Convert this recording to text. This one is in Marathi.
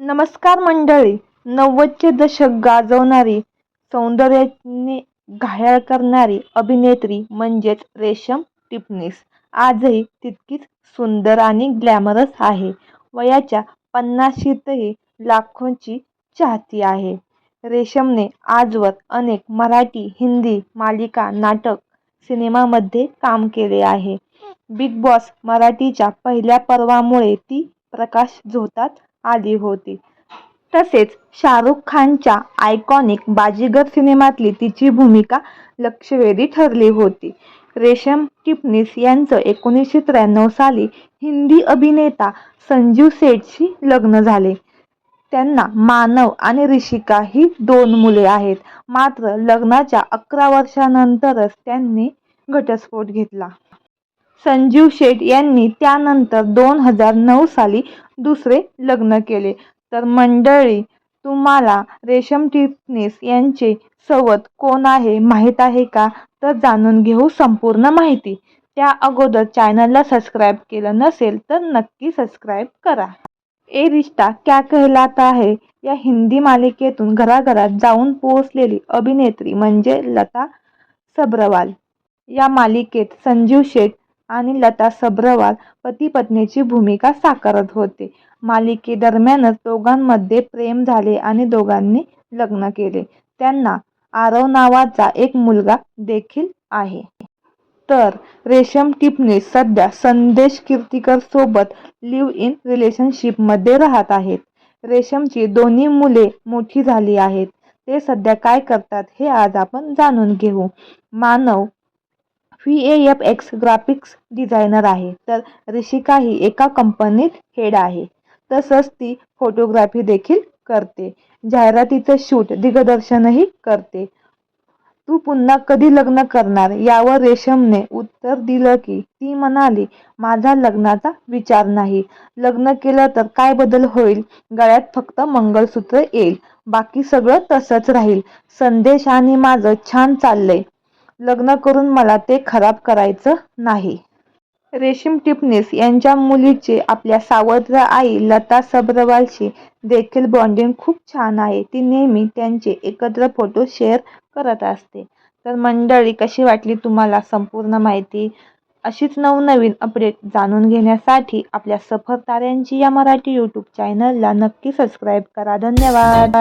नमस्कार मंडळी. नव्वदचे दशक गाजवणारी सौंदर्याने घायाळ करणारी अभिनेत्री म्हणजेच रेशम टिपणीस. आजही तितकीच सुंदर आणि ग्लॅमरस आहे. वयाच्या पन्नाशीतही लाखोंची चाहती आहे. रेशमने आजवर अनेक मराठी हिंदी मालिका नाटक सिनेमामध्ये काम केले आहे. बिग बॉस मराठीच्या पहिल्या पर्वामुळे ती प्रकाश झोतात आली होती. तसेच शाहरुख खानच्या आयकॉनिक बाजीगर सिनेमातली तिची भूमिका लक्षवेधी ठरली होती. रेशम टिपणीस यांचं एकोणीसशे त्र्याण्णव साली हिंदी अभिनेता संजीव सेठशी लग्न झाले. त्यांना मानव आणि ऋषिका ही दोन मुले आहेत. मात्र लग्नाच्या अकरा वर्षांनंतरच त्यांनी घटस्फोट घेतला. संजीव शेठ यांनी त्यानंतर दोन हजार नऊ साली दुसरे लग्न केले. तर मंडळी तुम्हाला रेशम टिपणीस यांचे सवत कोण आहे माहीत आहे का? तर जाणून घेऊ संपूर्ण माहिती. त्या अगोदर चॅनलला सबस्क्राईब केलं नसेल तर नक्की सबस्क्राईब करा. ए रिश्ता क्या कहलाता है? या हिंदी मालिकेतून घराघरात जाऊन पोहोचलेली अभिनेत्री म्हणजे लता सबरवाल. या मालिकेत संजीव शेठ आणि लता सब्रवाल पती पत्नीची भूमिका साकारत होते. मालिकेदरम्यानच दोघांमध्ये प्रेम झाले आणि दोघांनी लग्न केले. त्यांना आरव नावाचा एक मुलगा देखील आहे. तर रेशम टिपणीस सध्या संदेश कीर्तीकर सोबत लिव्ह इन रिलेशनशिपमध्ये राहत आहेत. रेशमची दोन्ही मुले मोठी झाली आहेत. ते सध्या काय करतात हे आज आपण जाणून घेऊ. Manav V F X graphics designer आहे. तर ऋषिका ही एका कंपनीत हेड आहे. तसंच ती फोटोग्राफी देखील करते. जाहिरातीचं शूट दिग्दर्शनही करते. तू पुन्हा कधी लग्न करणार? यावर रेशमने उत्तर दिलं की ती म्हणाली माझा लग्नाचा विचार नाही. लग्न केलं तर काय बदल होईल? गळ्यात फक्त मंगळसूत्र येईल. बाकी सगळं तसंच राहील. संदेश आणि माझं छान चाललंय. लग्न करून मला ते खराब करायचं नाही. रेशीम टिपणीस यांच्या मुलीचे आपल्या सावत्र आई लता सब्रवालशी देखील बॉन्डिंग खूप छान आहे. ती नेहमी त्यांचे एकत्र फोटो शेअर करत असते. तर मंडळी कशी वाटली तुम्हाला संपूर्ण माहिती? अशीच नवनवीन अपडेट जाणून घेण्यासाठी आपल्या सफर ताऱ्यांची या मराठी यूट्यूब चॅनलला नक्की सबस्क्राईब करा. धन्यवाद.